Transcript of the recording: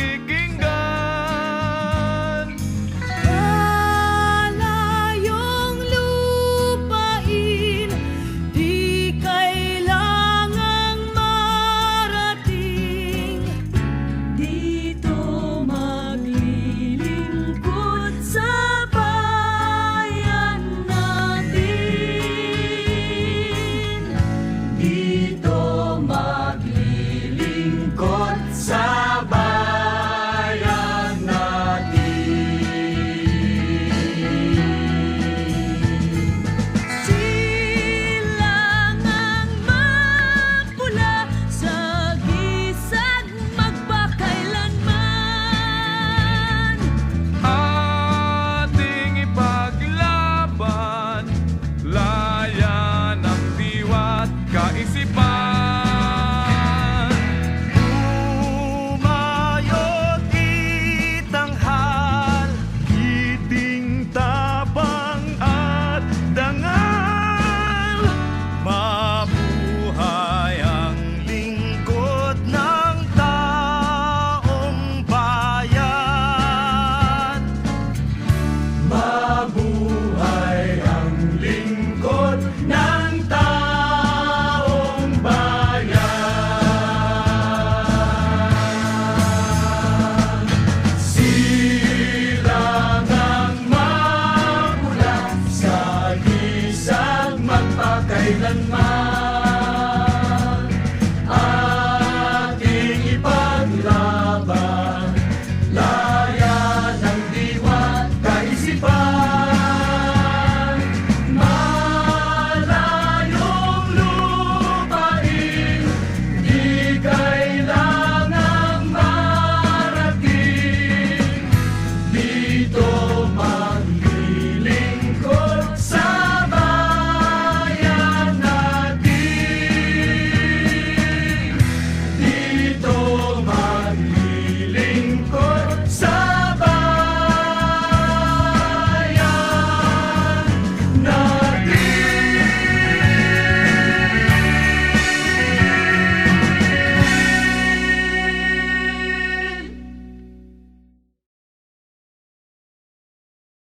pakikinggan. Malayong lupain Di kailangang marating. Dito maglilingkod sa bayan natin. Dito maglilingkod sa 人们